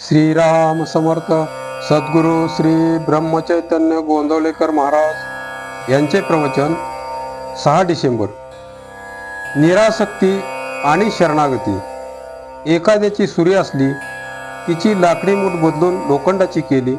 श्रीराम समर्थ सद्गुरू श्री ब्रह्मचैतन्य गोंदवलेकर महाराज यांचे प्रवचन सहा डिसेंबर. निरासक्ती आणि शरणागती. एखाद्याची सुरी असली तिची लाकडी मूठ बदलून लोखंडाची केली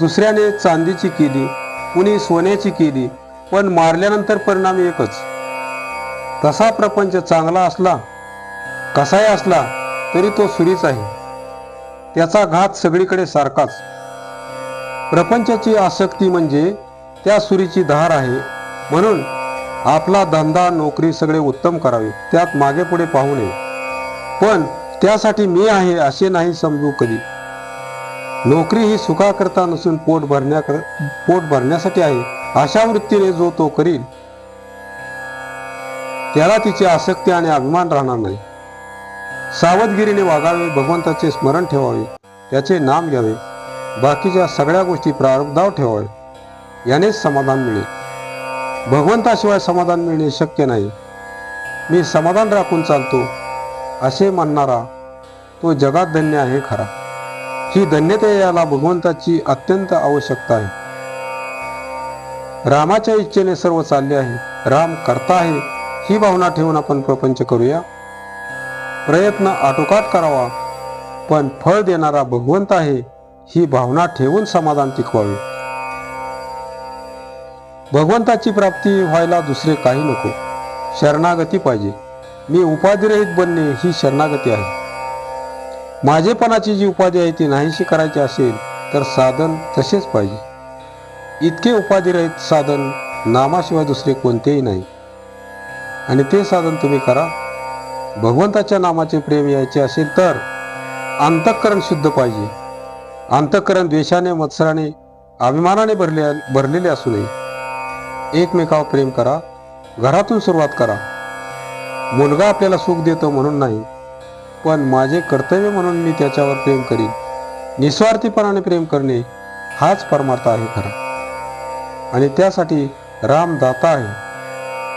दुसऱ्याने चांदीची केली कुणी सोन्याची केली पण मारल्यानंतर परिणाम एकच. तसा प्रपंच चांगला असला कसाही असला तरी तो सुरीच आहे. त्याचा घात सगळीकडे सारखाच. प्रपंचाची आसक्ती म्हणजे त्या सुरीची धार आहे. म्हणून आपला धंदा नोकरी सगळे उत्तम करावे त्यात मागे पुढे पाहू नये. पण त्यासाठी मी आहे असे नाही समजू कधी. नोकरी ही सुखाकरता नसून पोट भरण्याकर पोट भरण्यासाठी आहे. अशा वृत्तीने जो तो करील त्याला तिची आसक्ती आणि अभिमान राहणार नाही. सावधगिरीने वागावे भगवंताचे स्मरण ठेवावे त्याचे नाम घ्यावे. बाकीच्या सगळ्या गोष्टी प्रारब्धाव ठेवावे. यानेच समाधान मिळेल. भगवंताशिवाय समाधान मिळणे शक्य नाही. मी समाधान राखून चालतो असे म्हणणारा तो जगात धन्य आहे खरा. ही धन्यता याला भगवंताची अत्यंत आवश्यकता आहे. रामाच्या इच्छेने सर्व चालले आहे. राम करता आहे ही भावना ठेवून आपण प्रपंच करूया. प्रयत्न आटोकाट करावा. पण फळ देणारा भगवंत आहे ही भावना ठेवून समाधान टिकवावे. भगवंताची प्राप्ती व्हायला दुसरे काही नको. शरणागती पाहिजे. मी उपाधिरहित बनणे ही शरणागती आहे. माझेपणाची जी उपाधी आहे ती नाहीशी करायची असेल तर साधन तसेच पाहिजे. इतके उपाधिरहित साधन नामाशिवाय दुसरे कोणतेही नाही. आणि ते साधन तुम्ही करा. भगवंताच्या नामाचे प्रेम यायचे असेल तर अंतःकरण शुद्ध पाहिजे. अंतःकरण द्वेषाने मत्सराने अभिमानाने भरले भरलेले असू नये. एकमेकावर प्रेम करा. घरातून सुरुवात करा. मुलगा आपल्याला सुख देतो म्हणून नाही पण माझे कर्तव्य म्हणून मी त्याच्यावर प्रेम करीन. निस्वार्थीपणाने प्रेम करणे हाच परमार्थ आहे खरा. आणि त्यासाठी राम दाता आहे.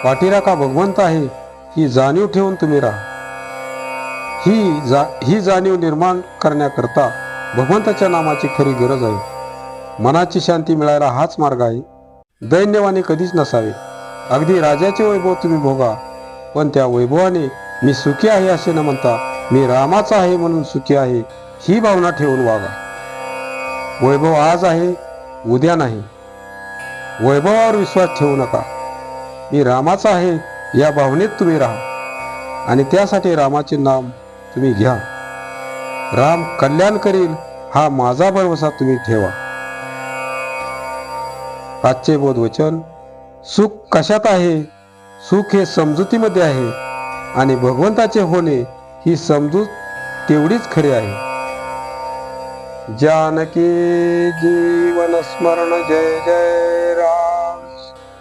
पाठीराखा भगवंत आहे. ही जाणीव ठेवून तुम्ही राहा. ही जा ही जाणीव निर्माण करण्याकरता भगवंताच्या नामाची खरी गरज आहे. मनाची शांती मिळायला हाच मार्ग आहे. दैन्यवाने कधीच नसावे. अगदी राजाचे वैभव तुम्ही भोगा पण त्या वैभवाने मी सुखी आहे असे न म्हणता मी रामाचा आहे म्हणून सुखी आहे ही भावना ठेवून वागा. वैभव आज आहे उद्या नाही. वैभवावर विश्वास ठेवू नका. मी रामाचा आहे या भावनेत तुम्ही राहा. आणि त्यासाठी रामाचे नाम तुम्ही घ्या. राम कल्याण करील हा माझा भरवसा तुम्ही ठेवा. आजचे बोध वचन सुख कशात आहे? सुख हे समजुतीमध्ये आहे. आणि भगवंताचे होणे ही समजूत तेवढीच खरी आहे. जानकी जीवन स्मरण जय जय राम.